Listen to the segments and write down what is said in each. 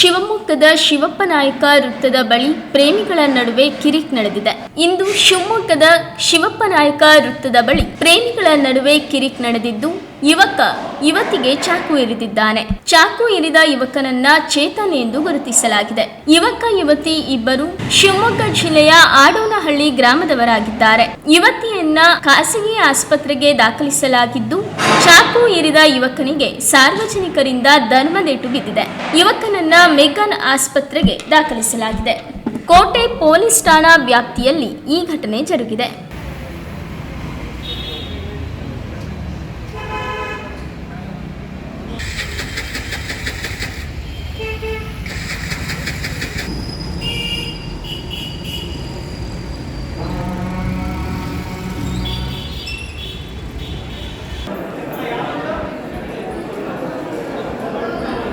ಶಿವಮೊಗ್ಗದ ಶಿವಪ್ಪ ನಾಯಕ ವೃತ್ತದ ಬಳಿ ಪ್ರೇಮಿಗಳ ನಡುವೆ ಕಿರಿಕ್ ನಡೆದಿದೆ. ಇಂದು ಶಿವಮೊಗ್ಗದ ಶಿವಪ್ಪ ನಾಯಕ ವೃತ್ತದ ಬಳಿ ಪ್ರೇಮಿಗಳ ನಡುವೆ ಕಿರಿಕ್ ನಡೆದಿದ್ದು ಯುವಕ, ಯುವತಿಗೆ ಚಾಕು ಇರಿದಿದ್ದಾನೆ ಚಾಕು ಇರಿದ ಯುವಕನನ್ನ ಚೇತನ್ ಎಂದು ಗುರುತಿಸಲಾಗಿದೆ. ಯುವಕ, ಯುವತಿ ಇಬ್ಬರು ಶಿವಮೊಗ್ಗ ಜಿಲ್ಲೆಯ ಆಡೋನಹಳ್ಳಿ ಗ್ರಾಮದವರಾಗಿದ್ದಾರೆ. ಯುವತಿಯನ್ನ ಖಾಸಗಿ ಆಸ್ಪತ್ರೆಗೆ ದಾಖಲಿಸಲಾಗಿದ್ದು, ಚಾಕು ಇರಿದ ಯುವಕನಿಗೆ ಸಾರ್ವಜನಿಕರಿಂದ ಧರ್ಮದೇಟು ಬಿದ್ದಿದೆ. ಯುವಕನನ್ನ ಮೆಗನ್ ಆಸ್ಪತ್ರೆಗೆ ದಾಖಲಿಸಲಾಗಿದೆ. ಕೋಟೆ ಪೊಲೀಸ್ ಠಾಣಾ ವ್ಯಾಪ್ತಿಯಲ್ಲಿ ಈ ಘಟನೆ ಜರುಗಿದೆ.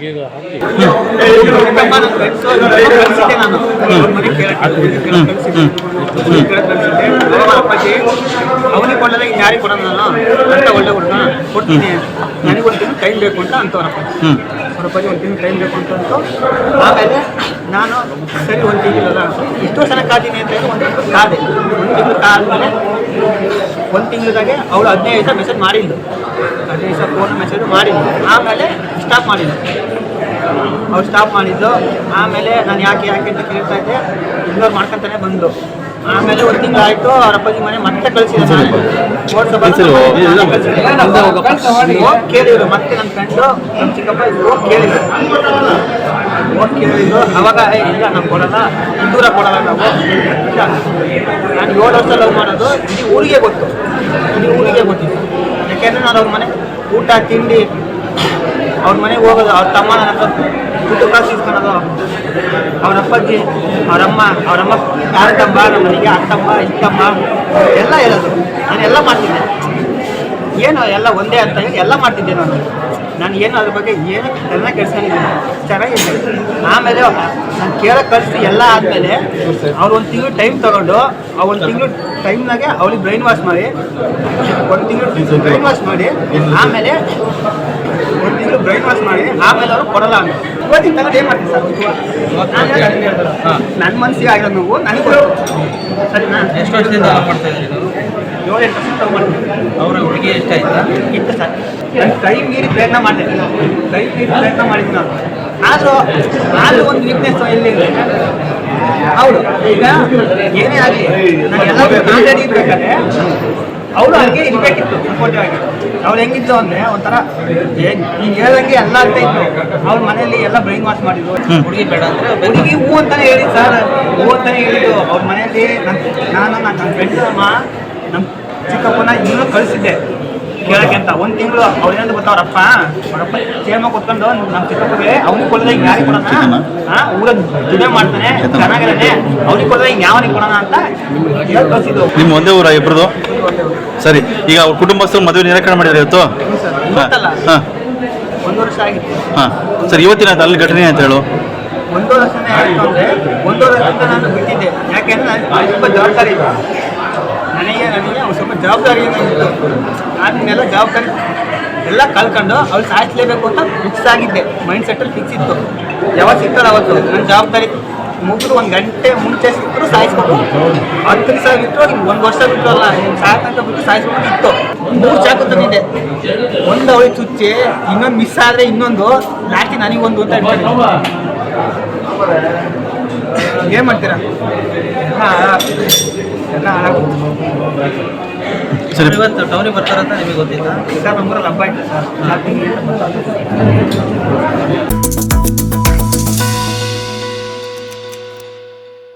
ಹುಡುಗಿಗೆ ಹಾಕಿ. ಅವನಿಗೆ ಕೊಡಲ್ಲ ಯಾರಿಗೆ ಕೊಡೋದಲ್ಲ. ಅಂತ ಒಳ್ಳೆ ಹುಡುಗ. ಕೊಡ್ತೀನಿ. ನನಗೆ ಒಂದು ತಿಂಗಳು ಟೈಮ್ ಬೇಕು ಅಂತ ಅಂತ ಅವರಪ್ಪ ಒಂದು ತಿಂಗಳು ಟೈಮ್ ಬೇಕು ಅಂತ ಅಂತು ಆಮೇಲೆ ನಾನು ಸರಿ ಒಂದು ತಿಂಗಳಲ್ಲ. ಇಷ್ಟು ಸಲ ಕಾದೀನಿ ಅಂತ ಹೇಳಿ ಒಂದು ತಿಂಗಳು ಕಾದೆ. ಒಂದು ತಿಂಗಳು ಕಾದ್ಮೇಲೆ ಒಂದು ತಿಂಗಳದಾಗೆ ಅವಳು ಹದಿನೈದು ದಿವಸ ಮೆಸೇಜ್ ಮಾಡಿದ್ದು ದಿವಸ ಫೋನ್ ಮೆಸೇಜ್ ಮಾಡಿದ್ದು. ಆಮೇಲೆ ಸ್ಟಾಪ್ ಮಾಡಿದ್ದು. ಅವ್ರು ಸ್ಟಾಪ್ ಮಾಡಿದ್ದು. ಆಮೇಲೆ ನಾನು ಯಾಕೆ ಯಾಕೆ ಅಂತ ಕೇಳ್ತಾ ಇದ್ದೆ. ಇಗ್ನೋರ್ ಮಾಡ್ಕೊಂತಾನೆ ಬಂದು. ಆಮೇಲೆ ಒಂದು ತಿಂಗಳು ಆಯಿತು ಅವ್ರ ಅಪ್ಪಾಜಿ ಮನೆ ಮತ್ತೆ ಕಳಿಸಿದೆ ಹೋಗಿ ಕೇಳಿದ್ರು. ಮತ್ತೆ ನನ್ನ ಫ್ರೆಂಡು ನಮ್ಮ ಚಿಕ್ಕಪ್ಪ ಇದ್ರು ಕೇಳಿದ್ರು. ಹೋಗಿ ಕೇಳಿದ್ರು. ಅವಾಗ ಇಲ್ಲ ನಾವು ಕೊಡಲ್ಲ. ದೂರ ಕೊಡಲ್ಲ ನಾವು. ನಾನು ಏಳು ವರ್ಷ ಲವ್ ಮಾಡೋದು. ಇಡೀ ಊರಿಗೆ ಗೊತ್ತು. ಇಡೀ ಊರಿಗೆ ಗೊತ್ತಿತ್ತು. ಯಾಕೆಂದ್ರೆ ನಾನು ಅವ್ರ ಮನೆ. ಊಟ, ತಿಂಡಿ, ಅವ್ರ ಮನೆಗೆ ಹೋಗೋದು, ಅವ್ರ ತಮ್ಮ ನನ್ನ ಹತ್ರ ದುಡ್ಡು ಕಾಸು ಇಸ್ಕೊಳೋದು. ಅವ್ರ ಅಪ್ಪಾಜಿ ಅವರಮ್ಮ ಅವರಮ್ಮ ಯಾರತ್ತಮ್ಮ ನಮ್ಮ ಮನೆಗೆ ಅತ್ತಮ್ಮ, ಇತ್ತಮ್ಮ, ಎಲ್ಲ ಹೇಳೋದು. ನಾನು ಎಲ್ಲ ಮಾಡ್ತಿದ್ದೆ. ಏನು ಎಲ್ಲ ಒಂದೇ ಅಂತ ಹೇಳಿ ಎಲ್ಲ ಮಾಡ್ತಿದ್ದೆ ನಾನು. ನಾನು ಏನು ಅದ್ರ ಬಗ್ಗೆ ಏನು ಎಲ್ಲ ಕೆಡ್ಸ್ಕೊಂಡಿದ್ದೀನಿ ಚೆನ್ನಾಗಿದೆ. ಆಮೇಲೆ ನಾನು ಕೇಳೋಕೆ ಕಳಿಸಿ ಎಲ್ಲ ಆದಮೇಲೆ ಅವ್ರು ಒಂದು ತಿಂಗಳು ಟೈಮ್ ತಗೊಂಡು ಆ ಒಂದು ತಿಂಗಳು ಟೈಮ್ನಾಗೆ ಅವ್ಳಿಗೆ ಬ್ರೈನ್ ವಾಶ್ ಮಾಡಿ ಒಂದು ತಿಂಗಳು ಬ್ರೈನ್ ವಾಶ್ ಮಾಡಿ ಆಮೇಲೆ ಒಂದು ತಿಂಗಳು ಬ್ರೈನ್ ವಾಶ್ ಮಾಡಿ ಆಮೇಲೆ ಅವರು ಕೊಡಲ್ಲ ಅಂತ ಇವತ್ತಿನ ತನಕ ಏನು ಮಾಡ್ತೀನಿ ಸರ್? ನನ್ನ ಮನಸ್ಸಿಗೆ ಆಗಿರೋ ನೋವು ನನಗೆ ಸರಿ ಸರಿನಾ? ಎಷ್ಟು ವರ್ಷದಿಂದ ಮಾಡ್ತಾ ಇದ್ದೀರಿ ನೀವು ಏಳು ಎಂಟು ವರ್ಷ ಲವ್ ಮಾಡ್ತೀನಿ ಹುಡುಗಿ ಇಷ್ಟ ಆಯ್ತಾ? ಇತ್ತು ಸರ್. ನಾನು ಕೈ ಮೀರಿ ಪ್ರಯತ್ನ ಮಾಡಿದೆ. ಕೈ ಮೀರಿ ಪ್ರಯತ್ನ ಮಾಡಿದ್ದು ನಾನು. ಆದರೂ ಆದರೂ ಒಂದು ವೀಕ್ನೆಸ್ ಎಲ್ಲಿ ಹೌದು. ಈಗ ಏನೇ ಆಗಲಿ ನಾನು ಎಲ್ಲ ಆಲ್ರೆಡಿ ಇರ್ಬೇಕಾದ್ರೆ ಅವಳು ಹಾಗೆ ಇರಬೇಕಿತ್ತು ಸಪೋರ್ಟಿವ್ ಆಗಿ. ಅವ್ಳು ಹೆಂಗಿದ್ದು ಅಂದರೆ ಒಂಥರ ಈಗ ಹೇಳ್ದಂಗೆ ಎಲ್ಲ ಅಂತ ಇತ್ತು ಅವ್ರ ಮನೆಯಲ್ಲಿ ಎಲ್ಲ ಬ್ರೈನ್ ವಾಶ್ ಮಾಡಿದ್ರು ಹುಡುಗಿ ಬೇಡ ಅಂದ್ರೆ ಹುಡುಗಿ ಹೂ ಅಂತಾನೆ ಹೇಳಿ ಸರ್ ಹೂ ಅಂತಾನೆ ಹೇಳಿದ್ದು. ಅವ್ರ ಮನೆಯಲ್ಲಿ ನನ್ನ ನಾನು ನನ್ನ ಫ್ರೆಂಡ್ ಅಮ್ಮ ನಮ್ಮ ಚಿಕ್ಕಪ್ಪನ ಇನ್ನೂ ಕಳಿಸಿದ್ದೆ. ಕೇಳಕ್ಕೆ ಅಂತ. ಒಂದು ತಿಂಗಳು ಅವ್ರೇನಂತ ಗೊತ್ತಾ ಅವ್ರಪ್ಪ ಅವರಪ್ಪ ಸೇಮ ಕೊತ್ಕೊಂಡು ನಮ್ಮ ಚಿಕ್ಕಪ್ಪಗೆ ಅವ್ನಿಗೆ ಕೊಡೋದಾಗ ಯಾರಿಗೆ ಕೊಡೋಣ? ಹಾಂ ಊರ ದುಡಿಮೆ ಮಾಡ್ತಾನೆ. ಚೆನ್ನಾಗಿರೋದೆ ಅವ್ನಿಗೆ ಕೊಡೋದಾಗ ಯಾವನಿಗೆ ಕೊಡೋಣ ಅಂತ ಕಳಿಸಿದ್ದು. ನಿಮ್ಮ ಒಂದೇ ಊರ ಇಬ್ರದು? ಸರಿ ಈಗ ಅವ್ರ ಕುಟುಂಬಸ್ಥರು ಮದುವೆ ನಿರಾಕರಣೆ ಮಾಡಿದ್ರೆ ಇವತ್ತು? ಹಾಂ. ಒಂದು ವರ್ಷ ಆಗಿತ್ತು. ಹಾಂ. ಸರಿ ಇವತ್ತಿನ ಅಲ್ಲಿ ಘಟನೆ ಅಂತ ಹೇಳು. ಒಂದು ವರ್ಷ ಆಯಿತು ಅಂದರೆ ಒಂದು ವರ್ಷದಿಂದ ನಾನು ಬಿಟ್ಟಿದ್ದೆ. ಯಾಕೆಂದ್ರೆ ತುಂಬಾ ತುಂಬ ಜವಾಬ್ದಾರಿ ಇದೆ ನನಗೆ ನನಗೆ ಒಂದು ಸ್ವಲ್ಪ ಜವಾಬ್ದಾರಿ ಇತ್ತು ಅದನ್ನೆಲ್ಲ ಜವಾಬ್ದಾರಿ ಎಲ್ಲ ಕಲ್ಕೊಂಡು ಅವ್ರು ಸಾಯಿಸ್ಲೇಬೇಕು ಅಂತ ಫಿಕ್ಸ್ ಆಗಿದ್ದೆ. ಮೈಂಡ್ ಸೆಟ್ಟಲ್ಲಿ ಫಿಕ್ಸ್ ಇತ್ತು. ಯಾವಾಗ ಸಿಗ್ತಾರೆ ಅವತ್ತು ನನ್ನ ಜವಾಬ್ದಾರಿ ಮುಗಿದ್ರು ಒಂದು ಗಂಟೆ ಮುಂಚೆ ಸಿಕ್ಕರು ಸಾಯಿಸ್ಬೇಕು ಹತ್ತು ದಿವಸ ಬಿಟ್ಟು ಒಂದು ವರ್ಷ ಬಿಟ್ಟು ಅಲ್ಲ ಸಾಕಂತ ಬಿಟ್ಟು ಸಾಯಿಸ್ಬೇಕು ಇತ್ತು. ಮೂರು ಚಾಕು ತಂದಿದ್ದೆ. ಒಂದು ಅವಳಿ ಚುಚ್ಚಿ, ಇನ್ನೊಂದು ಮಿಸ್ ಆದರೆ ಇನ್ನೊಂದು ಲಾಸ್ಟಿ ನನಗೊಂದು ಅಂತ ಏನು ಮಾಡ್ತೀರಾ? ಹಾಂ. ಎಲ್ಲ ಹಾಳಾಗ್ತದೆ. ಸರಿ. ಇವತ್ತು ಟೌನಿಗೆ ಬರ್ತಾರಂತ ನಿಮಗೆ ಗೊತ್ತಿಲ್ಲ. ಸರ್ ನಮ್ಮೂರಲ್ಲಿ ಹಬ್ಬ ಆಯ್ತು ಸರ್.